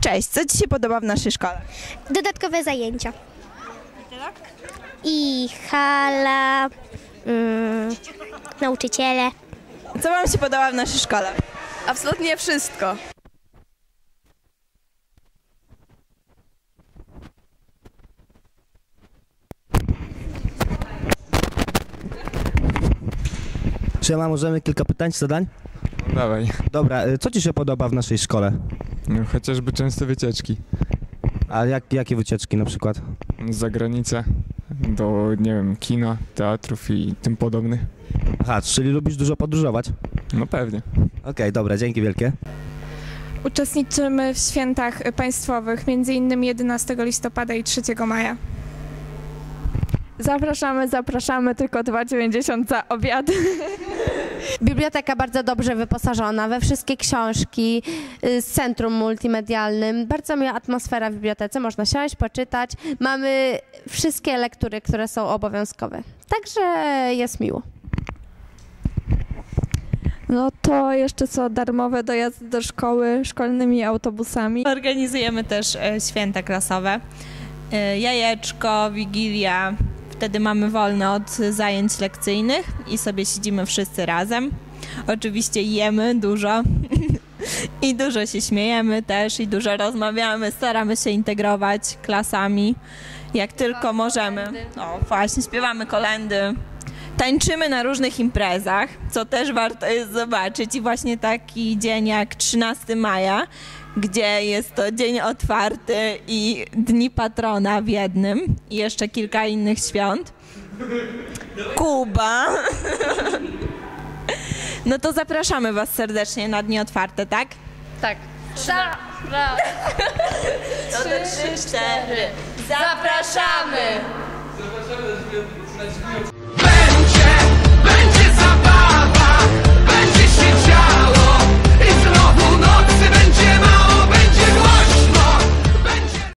Cześć, co Ci się podoba w naszej szkole? Dodatkowe zajęcia. I hala, mm, nauczyciele. Co Wam się podoba w naszej szkole? Absolutnie wszystko. Siema, możemy kilka pytań, zadań? Dawaj. Dobra, y, co Ci się podoba w naszej szkole? No, chociażby częste wycieczki A jak, jakie wycieczki na przykład? za granicę, do, nie wiem, kina, teatrów i tym podobnych. Aha, czyli lubisz dużo podróżować? No pewnie. Okej, dobra, dzięki wielkie. Uczestniczymy w świętach państwowych, m.in. 11 listopada i 3 maja. Zapraszamy, zapraszamy, tylko 2,90 za obiad. Biblioteka bardzo dobrze wyposażona we wszystkie książki y, z centrum multimedialnym. Bardzo miła atmosfera w bibliotece, można siąść, poczytać. Mamy wszystkie lektury, które są obowiązkowe. Także jest miło. No to jeszcze co, darmowe dojazdy do szkoły szkolnymi autobusami. Organizujemy też e, święta klasowe. E, Jajeczko, wigilia. Wtedy mamy wolne od zajęć lekcyjnych i sobie siedzimy wszyscy razem. Oczywiście jemy dużo i dużo się śmiejemy też i dużo rozmawiamy. Staramy się integrować klasami jak tylko możemy. O, właśnie, śpiewamy kolendy. Tańczymy na różnych imprezach, co też warto jest zobaczyć. I właśnie taki dzień jak 13 maja, gdzie jest to dzień otwarty i dni patrona w jednym i jeszcze kilka innych świąt. Kuba. No to zapraszamy Was serdecznie na dni otwarte, tak? Tak. No to trzy, cztery. Zapraszamy!